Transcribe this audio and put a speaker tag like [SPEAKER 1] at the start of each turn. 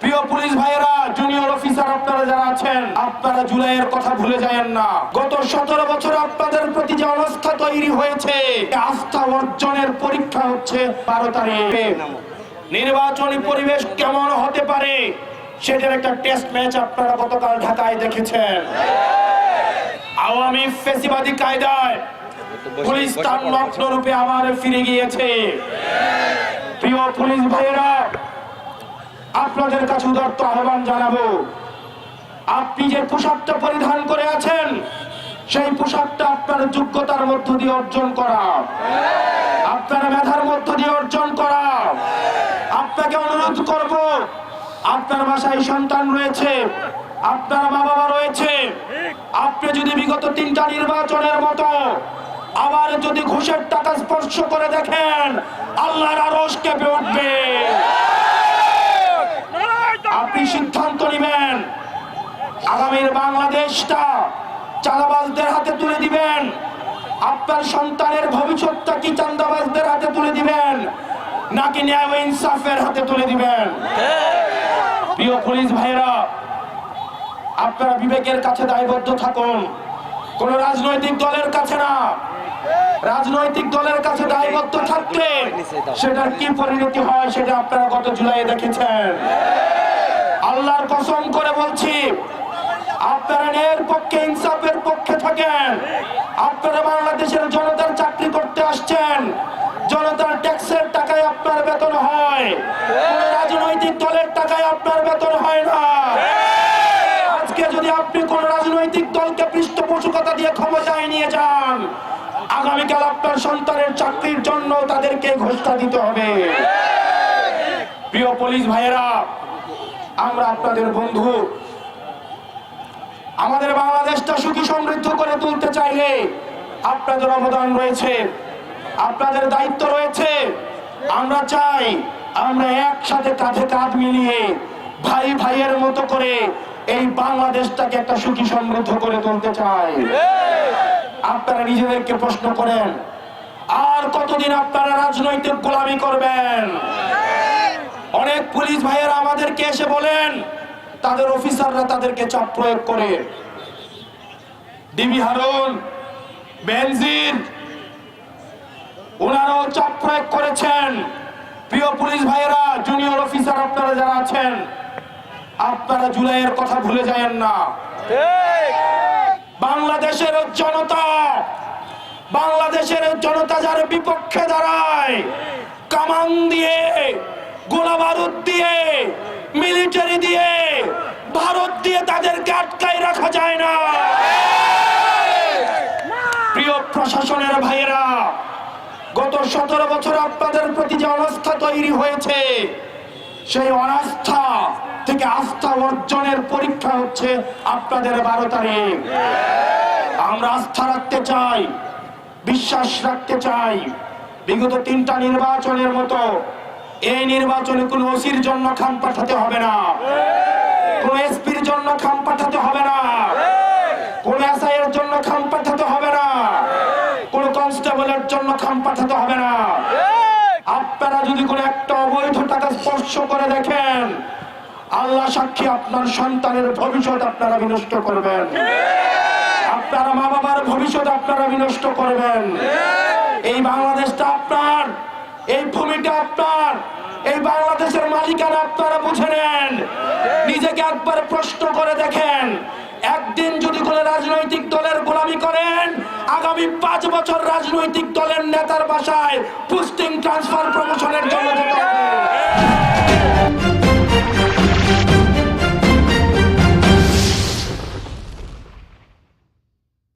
[SPEAKER 1] প্রিয় পুলিশ ভাইয়েরা junior officer আপনারা যারা আছেন, আপনারা জুলাইয়ের কথা ভুলে যায়েন না। গত সতেরো বছর আপনাদের প্রতি যে অবস্থা তৈরি হয়েছে আস্থা অর্জনের পরীক্ষা হচ্ছে বারো তারিখে। নির্বাচনী পরিবেশ কেমন হতে পারে, সেটার একটা টেস্ট ম্যাচ আপনারা গতকাল ঢাকায় দেখেছেন। আওয়ামী ফেসিবাদী কায়দায় পুলিশ তার নগ্ন রূপে আবার ফিরে গিয়েছে। প্রিয় পুলিশ ভাইয়েরা আপনাদের কাছে উদার্ত আহ্বান জানাব। আপনি যে পোশাকটা পরিধান করে আছেন, সেই পোশাকটা আপনার যোগ্যতার মধ্য দিয়ে অর্জন করা। আপনার মেধার মধ্য দিয়ে অর্জন করা। আপনাকে অনুরোধ করব, আপনার বাসায় সন্তান রয়েছে, আপনার মা বাবা রয়েছে, আপনি যদি বিগত তিনটা নির্বাচনের মতো আবার যদি ঘুষের টাকা স্পর্শ করে দেখেন, আল্লাহর আরশ কেঁপে উঠবে আপনি সিদ্ধান্ত নেবেন। আগামীর বাংলাদেশটা চাঁদাবাজদের হাতে তুলে দিবেন। আপনার সন্তানের ভবিষ্যৎটা কি চাঁদাবাজদের হাতে তুলে দিবেন, নাকি ন্যায় ও ইনসাফের হাতে তুলে দিবেন? প্রিয় পুলিশ ভাইরা আপনারা বিবেকের কাছে দায়বদ্ধ থাকুন। কোন রাজনৈতিক দলের কাছে না। রাজনৈতিক দলের কাছে দায়বদ্ধ থাকলে সেটার কি পরিণতি হয় সেটা আপনারা গত জুলাইয়ে দেখেছেন। আল্লাহর কসম করে বলছি, আপনারা ন্যায়ের পক্ষে, ইনসাফের পক্ষে থাকেন। আপনারা বাংলাদেশের জনতার চাকরি করতে আসছেন। জনতার ট্যাক্সের টাকায় আপনার বেতন হয়। রাজনৈতিক দলের টাকায় আপনার বেতন হয় না। আজকে যদি আপনি কোন রাজনৈতিক দলকে পৃষ্ঠপোষকতা দিয়ে ক্ষমতায় নিয়ে যান, আগামীকাল আপনার সন্তানের চাকরির জন্য তাদেরকে ঘোষণা দিতে হবে। প্রিয় পুলিশ ভাইয়েরা আমরা আপনাদের বন্ধু। আমাদের বাংলাদেশটা সুখী সমৃদ্ধ করে তুলতে চাইলে আপনাদের অবদান রয়েছে, আপনাদের দায়িত্ব রয়েছে। আমরা চাই আমরা একসাথে কাঁধে কাঁধ মিলিয়ে ভাই ভাইয়ের মতো করে এই বাংলাদেশটাকে একটা সুখী সমৃদ্ধ করে তুলতে চাই। আপনারা নিজেদেরকে প্রশ্ন করেন, আর কতদিন আপনারা রাজনৈতিক গোলামি করবেন? অনেক পুলিশ ভাইয়েরা আমাদেরকে এসে বলেন, তাদের অফিসাররা তাদেরকে চাপ প্রয়োগ করে। ডিবি হারুন, বেনজির, ওনারাও চাপ প্রয়োগ করেছেন। প্রিয় পুলিশ ভাইয়েরা, জুনিয়র অফিসার আপনারা যারা আছেন, আপনারা জুলাইয়ের কথা ভুলে যায়েন না। বাংলাদেশের জনতা বাংলাদেশের জনতা যার বিপক্ষে দাঁড়ায়, কামান দিয়ে গোলা বারুদ দিয়ে মিলিটারি দিয়ে, ভারত দিয়ে তাদেরকে আটকায় রাখা যায় না। প্রিয় প্রশাসনের ভাইয়েরা, গত সতেরো বছর আপনাদের প্রতি যে অনাস্থা তৈরি হয়েছে, সেই অনাস্থা থেকে আস্থা অর্জনের পরীক্ষা হচ্ছে আপনাদের বারো তারিখ। আমরা আস্থা রাখতে চাই, বিশ্বাস রাখতে চাই। বিগত তিনটা নির্বাচনের মতো এই নির্বাচনে কোন ওসির জন্য খাম পাঠাতে হবে না। কোন এসপির জন্য খাম পাঠাতে হবে না। কোন এসআই এর জন্য খাম পাঠাতে হবে না। কোন কনস্টেবলের জন্য খাম পাঠাতে হবে না। আপনারা যদি কোনো একটা অবৈধ টাকা স্পর্শ করে দেখেন, আল্লাহ সাক্ষী আপনার সন্তানের ভবিষ্যৎ আপনারা বিনষ্ট করবেন। আপনার মা বাবার ভবিষ্যৎ আপনারা বিনষ্ট করবেন। এই বাংলাদেশটা আপনার এই ভূমিটা আপনার। এই বাংলাদেশের মালিকানা আপনারা বুঝে নেন। নিজেকে একবার প্রশ্ন করে দেখেন। একদিন যদি কোনো রাজনৈতিক দলের গোলামি করেন, আগামী পাঁচ বছর রাজনৈতিক দলের নেতার বাসায় পুস্টিং ট্রান্সফার প্রমোশনের জন্য।